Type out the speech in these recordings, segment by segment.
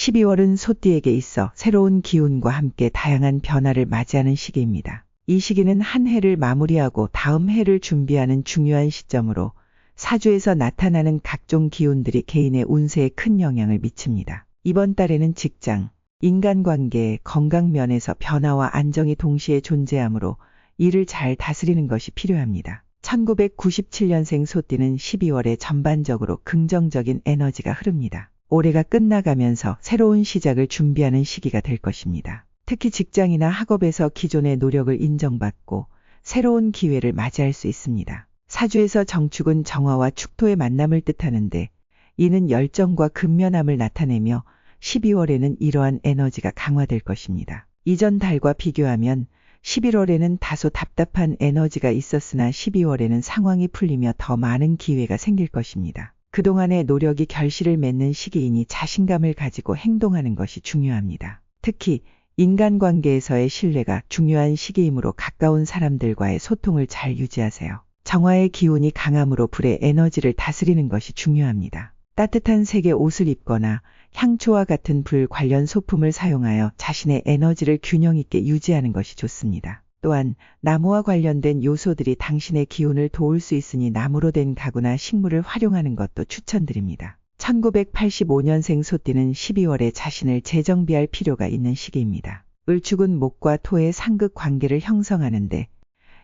12월은 소띠에게 있어 새로운 기운과 함께 다양한 변화를 맞이하는 시기입니다. 이 시기는 한 해를 마무리하고 다음 해를 준비하는 중요한 시점으로 사주에서 나타나는 각종 기운들이 개인의 운세에 큰 영향을 미칩니다. 이번 달에는 직장, 인간관계, 건강 면에서 변화와 안정이 동시에 존재하므로 이를 잘 다스리는 것이 필요합니다. 1997년생 소띠는 12월에 전반적으로 긍정적인 에너지가 흐릅니다. 올해가 끝나가면서 새로운 시작을 준비하는 시기가 될 것입니다. 특히 직장이나 학업에서 기존의 노력을 인정받고 새로운 기회를 맞이할 수 있습니다. 사주에서 정축은 정화와 축토의 만남을 뜻하는데 이는 열정과 근면함을 나타내며 12월에는 이러한 에너지가 강화될 것입니다. 이전 달과 비교하면 11월에는 다소 답답한 에너지가 있었으나 12월에는 상황이 풀리며 더 많은 기회가 생길 것입니다. 그동안의 노력이 결실을 맺는 시기이니 자신감을 가지고 행동하는 것이 중요합니다. 특히 인간관계에서의 신뢰가 중요한 시기이므로 가까운 사람들과의 소통을 잘 유지하세요. 정화의 기운이 강함으로 불의 에너지를 다스리는 것이 중요합니다. 따뜻한 색의 옷을 입거나 향초와 같은 불 관련 소품을 사용하여 자신의 에너지를 균형 있게 유지하는 것이 좋습니다. 또한 나무와 관련된 요소들이 당신의 기운을 도울 수 있으니 나무로 된 가구나 식물을 활용하는 것도 추천드립니다. 1985년생 소띠는 12월에 자신을 재정비할 필요가 있는 시기입니다. 을축은 목과 토의 상극 관계를 형성하는데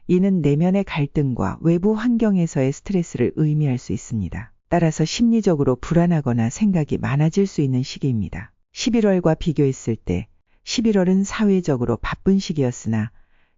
이는 내면의 갈등과 외부 환경에서의 스트레스를 의미할 수 있습니다. 따라서 심리적으로 불안하거나 생각이 많아질 수 있는 시기입니다. 11월과 비교했을 때 11월은 사회적으로 바쁜 시기였으나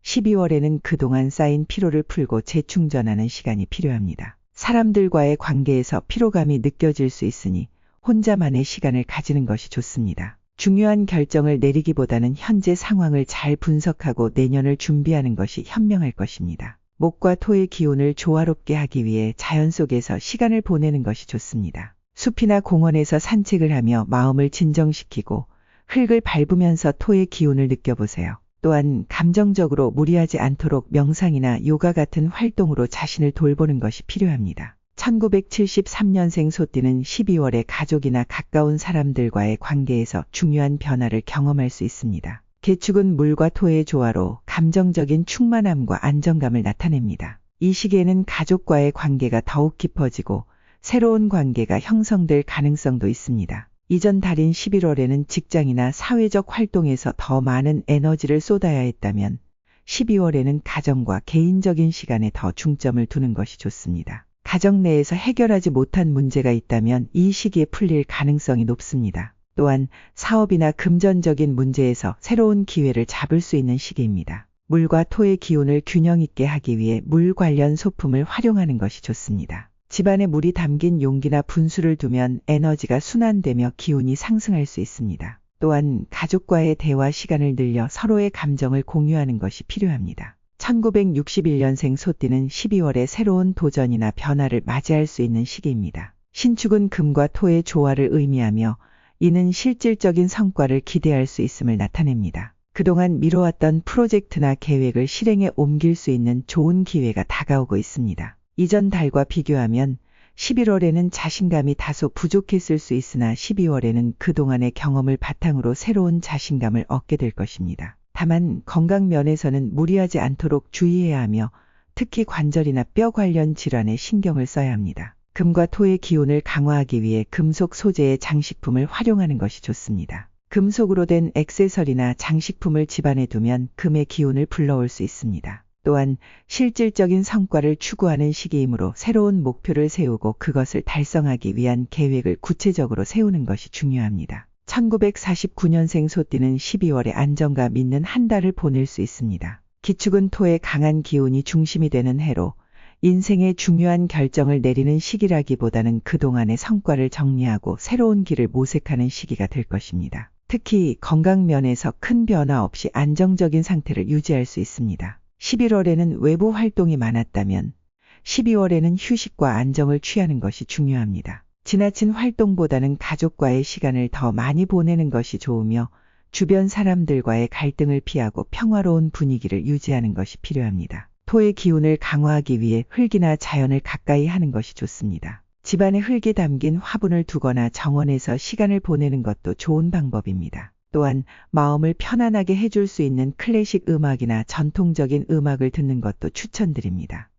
12월에는 그동안 쌓인 피로를 풀고 재충전하는 시간이 필요합니다. 사람들과의 관계에서 피로감이 느껴질 수 있으니 혼자만의 시간을 가지는 것이 좋습니다. 중요한 결정을 내리기보다는 현재 상황을 잘 분석하고 내년을 준비하는 것이 현명할 것입니다. 목과 토의 기운을 조화롭게 하기 위해 자연 속에서 시간을 보내는 것이 좋습니다. 숲이나 공원에서 산책을 하며 마음을 진정시키고 흙을 밟으면서 토의 기운을 느껴보세요. 또한 감정적으로 무리하지 않도록 명상이나 요가 같은 활동으로 자신을 돌보는 것이 필요합니다. 1973년생 소띠는 12월에 가족이나 가까운 사람들과의 관계에서 중요한 변화를 경험할 수 있습니다. 개축은 물과 토의 조화로 감정적인 충만함과 안정감을 나타냅니다. 이 시기에는 가족과의 관계가 더욱 깊어지고 새로운 관계가 형성될 가능성도 있습니다. 이전 달인 11월에는 직장이나 사회적 활동에서 더 많은 에너지를 쏟아야 했다면 12월에는 가정과 개인적인 시간에 더 중점을 두는 것이 좋습니다. 가정 내에서 해결하지 못한 문제가 있다면 이 시기에 풀릴 가능성이 높습니다. 또한 사업이나 금전적인 문제에서 새로운 기회를 잡을 수 있는 시기입니다. 물과 토의 기운을 균형 있게 하기 위해 물 관련 소품을 활용하는 것이 좋습니다. 집안에 물이 담긴 용기나 분수를 두면 에너지가 순환되며 기운이 상승할 수 있습니다. 또한 가족과의 대화 시간을 늘려 서로의 감정을 공유하는 것이 필요합니다. 1961년생 소띠는 12월에 새로운 도전이나 변화를 맞이할 수 있는 시기입니다. 신축은 금과 토의 조화를 의미하며 이는 실질적인 성과를 기대할 수 있음을 나타냅니다. 그동안 미뤄왔던 프로젝트나 계획을 실행에 옮길 수 있는 좋은 기회가 다가오고 있습니다. 이전 달과 비교하면 11월에는 자신감이 다소 부족했을 수 있으나 12월에는 그동안의 경험을 바탕으로 새로운 자신감을 얻게 될 것입니다. 다만 건강 면에서는 무리하지 않도록 주의해야 하며 특히 관절이나 뼈 관련 질환에 신경을 써야 합니다. 금과 토의 기운을 강화하기 위해 금속 소재의 장식품을 활용하는 것이 좋습니다. 금속으로 된 액세서리나 장식품을 집안에 두면 금의 기운을 불러올 수 있습니다. 또한 실질적인 성과를 추구하는 시기이므로 새로운 목표를 세우고 그것을 달성하기 위한 계획을 구체적으로 세우는 것이 중요합니다. 1949년생 소띠는 12월에 안정감 있는 한 달을 보낼 수 있습니다. 기축은 토의 강한 기운이 중심이 되는 해로 인생의 중요한 결정을 내리는 시기라기보다는 그동안의 성과를 정리하고 새로운 길을 모색하는 시기가 될 것입니다. 특히 건강 면에서 큰 변화 없이 안정적인 상태를 유지할 수 있습니다. 11월에는 외부 활동이 많았다면 12월에는 휴식과 안정을 취하는 것이 중요합니다. 지나친 활동보다는 가족과의 시간을 더 많이 보내는 것이 좋으며 주변 사람들과의 갈등을 피하고 평화로운 분위기를 유지하는 것이 필요합니다. 토의 기운을 강화하기 위해 흙이나 자연을 가까이 하는 것이 좋습니다. 집안에 흙이 담긴 화분을 두거나 정원에서 시간을 보내는 것도 좋은 방법입니다. 또한 마음을 편안하게 해줄 수 있는 클래식 음악이나 전통적인 음악을 듣는 것도 추천드립니다.